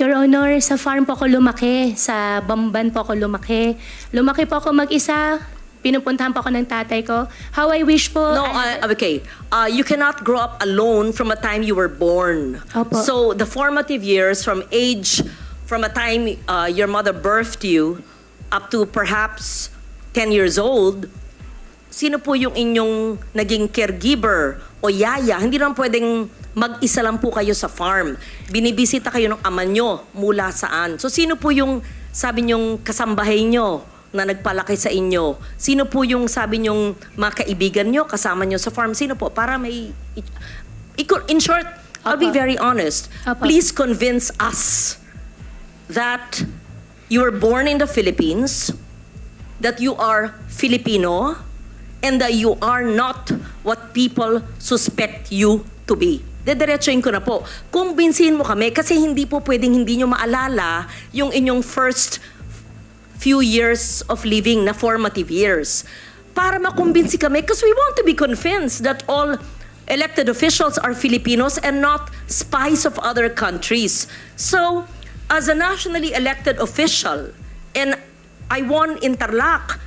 Your Honor, sa farm po ako lumaki. Sa Bamban po ako lumaki. Lumaki po ako mag-isa. Pinupuntahan po ako ng tatay ko. How I wish po... No, I- uh, okay. Uh, you cannot grow up alone from a time you were born. Opo. So the formative years from age, from a time uh, your mother birthed you up to perhaps 10 years old, sino po yung inyong naging caregiver o yaya? Hindi naman pwedeng mag-isa lang po kayo sa farm. Binibisita kayo ng ama nyo mula saan. So sino po yung sabi nyong kasambahay nyo na nagpalaki sa inyo? Sino po yung sabi nyong mga kaibigan nyo, kasama nyo sa farm? Sino po? Para may... In short, I'll be very honest. Apo. Please convince us that you were born in the Philippines, that you are Filipino, and that you are not what people suspect you to be. Dediretsuin ko na po. Kumbinsihin mo kami kasi hindi po pwedeng hindi nyo maalala yung inyong first few years of living na formative years. Para makumbinsi kami because we want to be convinced that all elected officials are Filipinos and not spies of other countries. So, as a nationally elected official, and I won Interlac,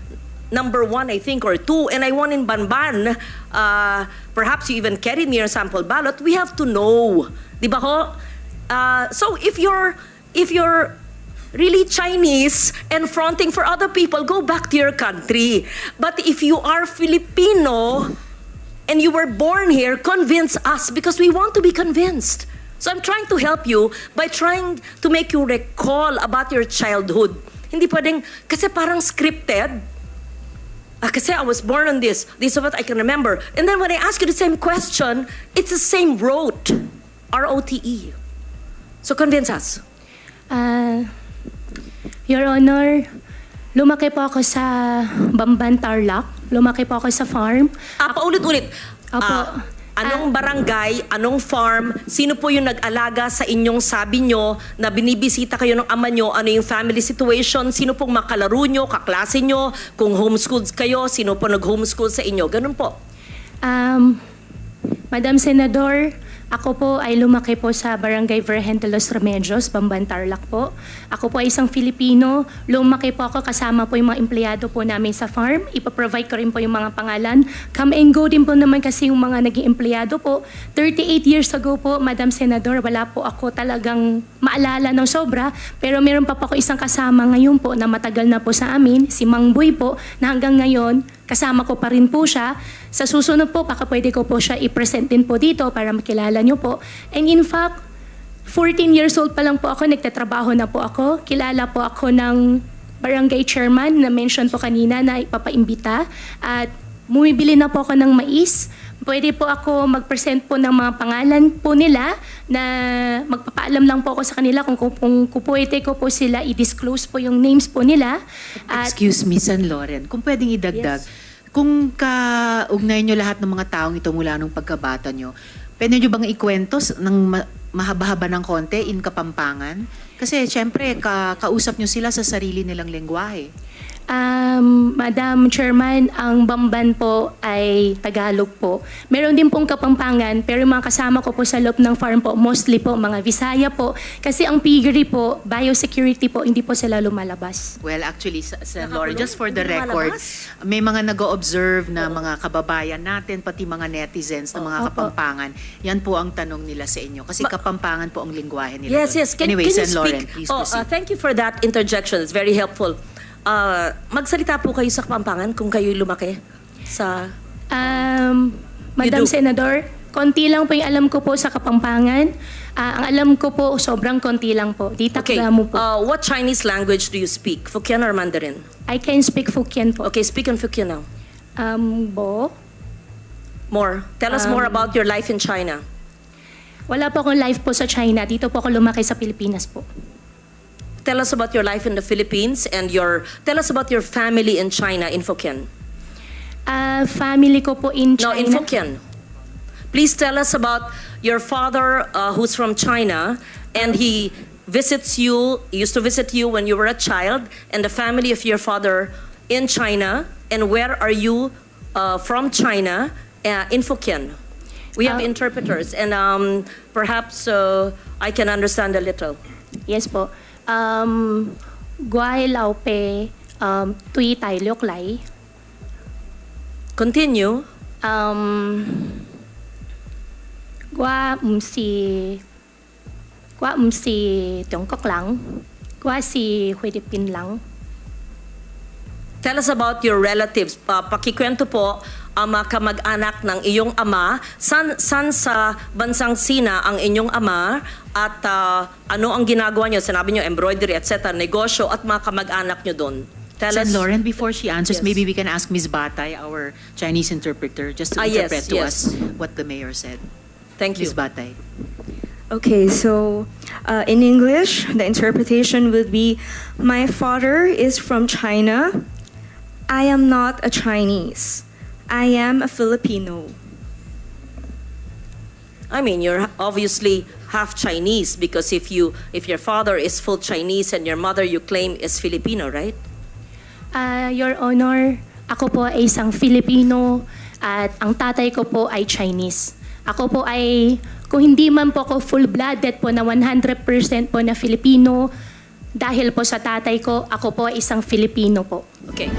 number one, I think, or two, and I won in Banban, uh, perhaps you even carried me your sample ballot, we have to know. Di ba ho? Uh, so if you're, if you're really Chinese and fronting for other people, go back to your country. But if you are Filipino and you were born here, convince us because we want to be convinced. So I'm trying to help you by trying to make you recall about your childhood. Hindi pwedeng, kasi parang scripted. Ah, kasi I was born on this. This is what I can remember. And then when I ask you the same question, it's the same rote. R-O-T-E. E. So convince us. Ah, Your Honor, lumaki po ako sa Bamban, Tarlac. Lumaki po ako sa farm. Ah, paulit-ulit. Opo. Ah, anong barangay, anong farm, sino po yung nag-alaga sa inyong sabi nyo na binibisita kayo ng ama nyo, ano yung family situation, sino pong makalaro nyo, kaklase nyo, kung homeschooled kayo, sino po nag-homeschool sa inyo, ganun po. Um, Madam Senador, ako po ay lumaki po sa Barangay Virgen de los Remedios, Bamban, Tarlac po. Ako po ay isang Filipino. Lumaki po ako kasama po yung mga empleyado po namin sa farm. Ipaprovide ko rin po yung mga pangalan. Come and go din po naman kasi yung mga naging empleyado po. 38 years ago po, Madam Senador, wala po ako talagang maalala ng sobra. Pero meron pa po ako isang kasama ngayon po na matagal na po sa amin, si Mang Boy po, na hanggang ngayon, kasama ko pa rin po siya. Sa susunod po, baka pwede ko po siya i-present din po dito para makilala niyo po. And in fact, 14 years old pa lang po ako, nagtatrabaho na po ako. Kilala po ako ng barangay chairman na mention po kanina na ipapaimbita. At bumibili na po ako ng mais. Pwede po ako mag-present po ng mga pangalan po nila na magpapaalam lang po ako sa kanila kung, kung, kung, kung pwede ko po sila i-disclose po yung names po nila. At Excuse me, San Loren, kung pwedeng idagdag, Yes. kung kaugnay nyo lahat ng mga taong ito mula nung pagkabata nyo, pwede nyo bang ikwento ng ma- mahaba-haba ng konti in Kapampangan? Kasi syempre, ka- kausap nyo sila sa sarili nilang lengguwahe. Um, Madam Chairman, ang Bamban po ay Tagalog po. Meron din pong Kapampangan, pero yung mga kasama ko po sa loob ng farm po, mostly po mga Visaya po. Kasi ang piggery po, biosecurity po, hindi po sila lumalabas. Well, actually, sa, Nakakulong. Loren, just for the record, may mga nag-observe na mga kababayan natin, pati mga netizens na mga Opo. Kapampangan. Yan po ang tanong nila sa inyo. Kasi Kapampangan po ang lingwahe nila. Yes, doon. yes. Can, anyway, can you San speak? Please oh, proceed. uh, thank you for that interjection. It's very helpful. Uh, magsalita po kayo sa Kapampangan kung kayo lumaki sa... Um, Madam do. Senador, konti lang po yung alam ko po sa Kapampangan. Ah, ang alam ko po, sobrang konti lang po. Di Okay, mo po. uh, what Chinese language do you speak? Fukien or Mandarin? I can speak Fukien po. Okay, speak in Fukien now. Um, bo? More. Tell us more Um, about your life in China. Wala po akong life po sa China. Dito po ako lumaki sa Pilipinas po. Tell us about your life in the Philippines and your... Tell us about your family in China in Fukien. Ah, family ko po in No, in Fukien. Please tell us about your father uh, who's from China and he visits you, used to visit you when you were a child, and the family of your father in China. And where are you uh, from China uh, in Fukien? We have Uh, interpreters, and um, perhaps uh, I can understand a little. Yes po. Um, Guay Lao Pe, um, Tui Tai Liok Lai. Continue. Um, Gua um si Gua um si Trung Quốc lang. Gua si Philippines lang. Tell us about your relatives. Pa pakikwento po ang mga kamag-anak ng iyong ama. San, san sa bansang Sina ang inyong ama at ah, ano ang ginagawa niyo? Sinabi niyo embroidery, etc. Negosyo at mga kamag-anak niyo doon. Tell Sen. us. Lauren, before she answers, Yes. maybe we can ask Ms. Batay, our Chinese interpreter, just to Ah, yes, interpret to yes. us what the mayor said. Thank you. Ms. Batay. Okay, so uh, in English, the interpretation would be My father is from China. I am not a Chinese. I am a Filipino. I mean, you're obviously half Chinese because if you if your father is full Chinese and your mother you claim is Filipino, right? Ah, Your Honor, ako po ay isang Filipino at ang tatay ko po ay Chinese. Ako po ay, kung hindi man po ako full-blooded po na 100% po na Filipino, dahil po sa tatay ko, ako po ay isang Filipino po. Okay.